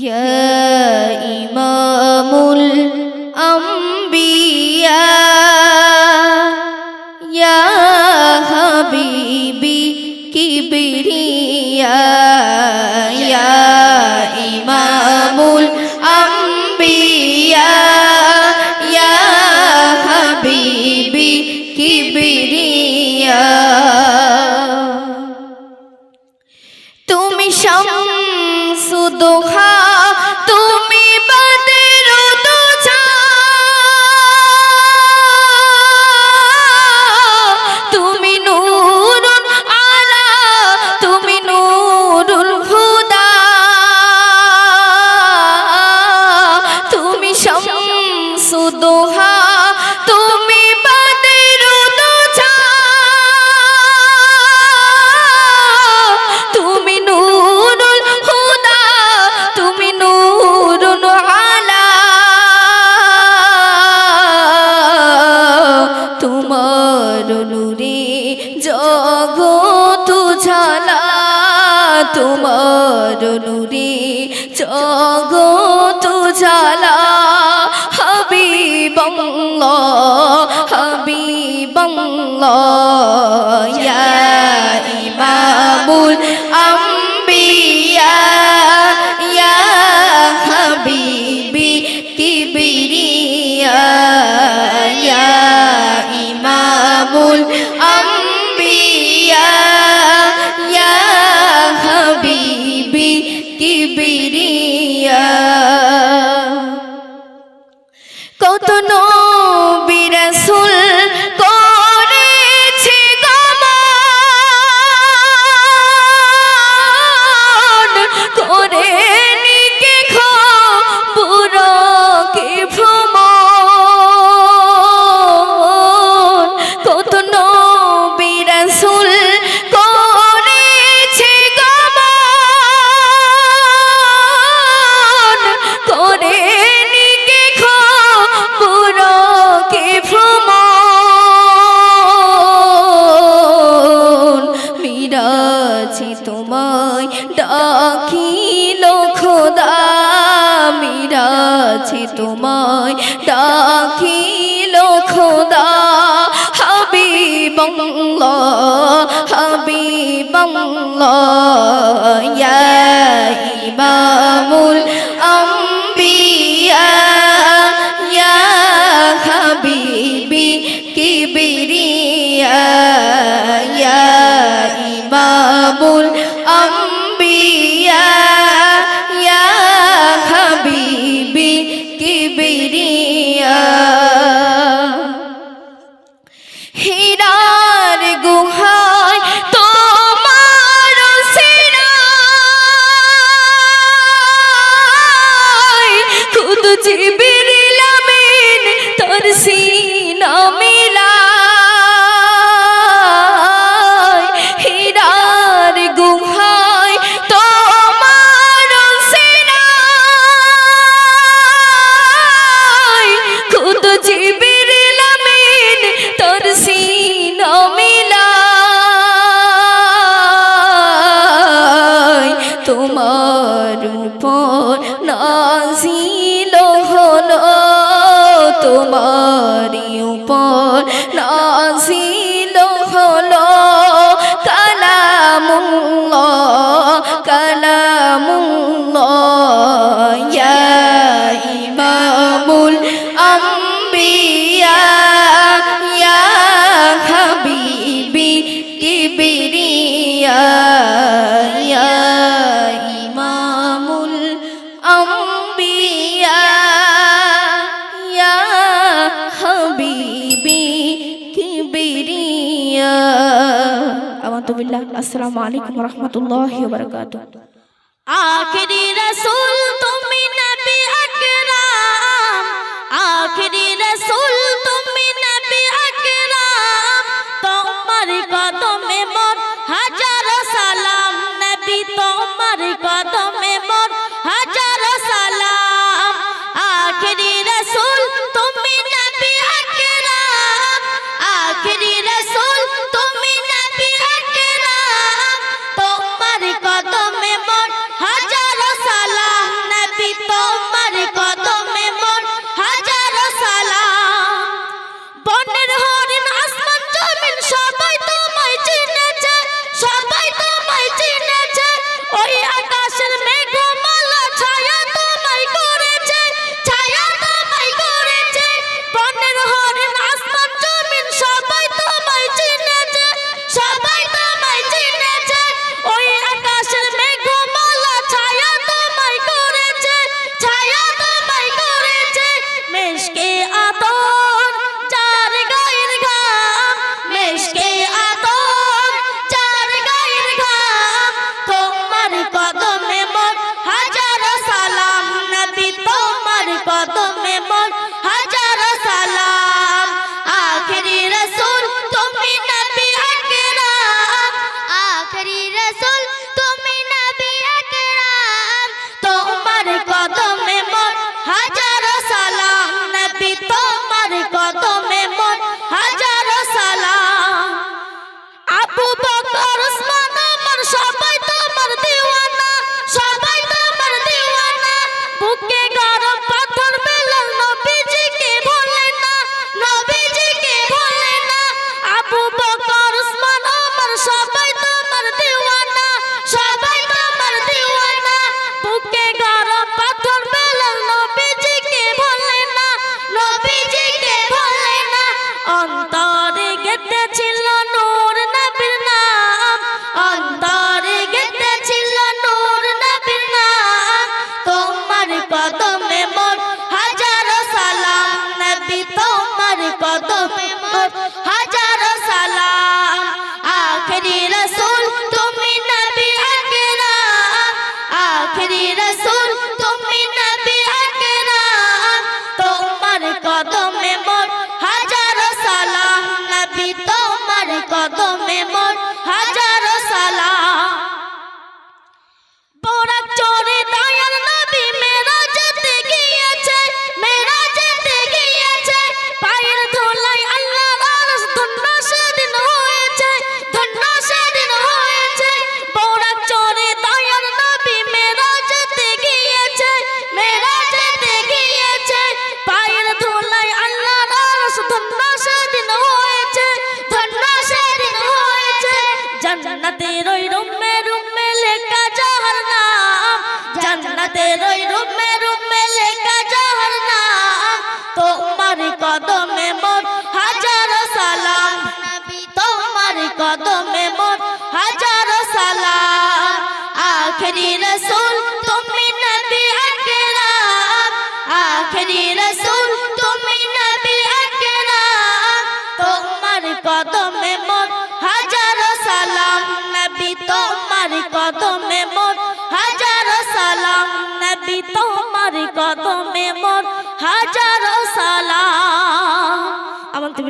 يا إمام الأنبياء يا حبيبي كبرياء يا إمام চরণুরে জগত জালা হবি বঙ্গ হবি বঙ্গ الله يا إمام উপর নাজিল হলো তোমারি আসসালামু আলাইকুম রহমতুল্লাহি ওয়া বারাকাতুহু। আখিরি রাসূল তুমি নবী আকরাম আখিরি sola. Hallelujah.